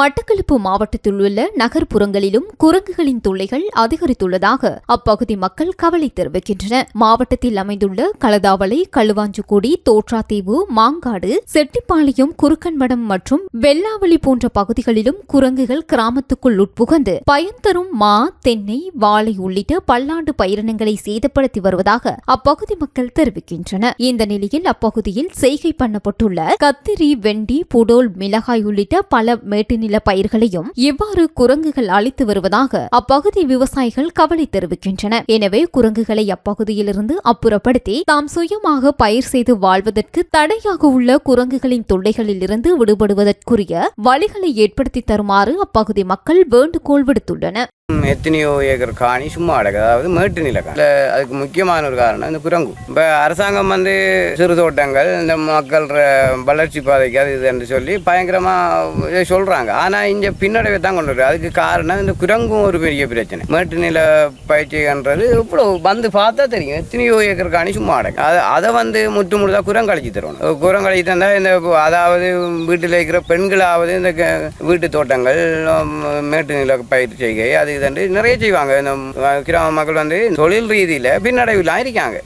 மட்டக்களப்பு மாவட்டத்தில் உள்ள நகர்ப்புறங்களிலும் குரங்குகளின் தொல்லைகள் அதிகரித்துள்ளதாக அப்பகுதி மக்கள் கவலை தெரிவிக்கின்றனர். மாவட்டத்தில் அமைந்துள்ள களதாவளை களுவாஞ்சுக்குடி தோற்றாத்தீவு மாங்காடு செட்டிப்பாளையம் குறுக்கன்மடம் மற்றும் வெள்ளாவளி போன்ற பகுதிகளிலும் குரங்குகள் கிராமத்துக்குள் உட்புகுந்து பயன் தரும் மா தென்னை வாழை உள்ளிட்ட பல்லாண்டு பயிரினங்களை சேதப்படுத்தி வருவதாக அப்பகுதி மக்கள் தெரிவிக்கின்றனர். இந்த நிலையில் அப்பகுதியில் செய்கை பண்ணப்பட்டுள்ள கத்திரி வெண்டி புடோல் மிளகாய் உள்ளிட்ட பல மேட்டுநில பயிர்களையும் இவ்வாறு குரங்குகள் அழித்து வருவதாக அப்பகுதி விவசாயிகள் கவலை தெரிவிக்கின்றனர் எனவே குரங்குகளை அப்பகுதியிலிருந்து அப்புறப்படுத்தி தாம் சுயமாக பயிர் செய்து வாழ்வதற்கு தடையாக உள்ள குரங்குகளின் தொல்லைகளிலிருந்து விடுபடுவதற்குரிய வழிகளை ஏற்படுத்தி தருமாறு அப்பகுதி மக்கள் வேண்டுகோள் விடுத்துள்ளனர். எத்தனையோ ஏக்கர் காணி சும்மா அடக்கு அதாவது மேட்டு நிலக்காணி இல்ல, அதுக்கு முக்கியமான ஒரு காரணம் இந்த குரங்கு இப்போ அரசாங்கம் வந்து சிறு தோட்டங்கள் இந்த மக்கள் வளர்ச்சி பாதைக்கு அது இதுன்னு சொல்லி பயங்கரமாக இதை சொல்கிறாங்க ஆனால் இங்கே பின்னடைவை தான் கொண்டு வருது அதுக்கு காரணம் இந்த குரங்கும் ஒரு பெரிய பிரச்சனை மேட்டு நில பயிற்சின்றது இவ்வளோ வந்து பார்த்தா தெரியும் எத்தனையோ ஏக்கர் காணி சும்மா அடக்கு அதை அதை வந்து முற்று முழுதாக குரங்கழிச்சு தரணும் குரங்கழிச்சு தந்தால் இந்த அதாவது வீட்டில் இருக்கிற பெண்களாவது இந்த க- வீட்டு தோட்டங்கள் மேட்டு நில பயிர் செய்கை அது இதுன்னு நிறைய செய்வாங்க. இந்த கிராம மக்கள் வந்து தொழில் ரீதியில் பின்னடைவில் இருக்காங்க.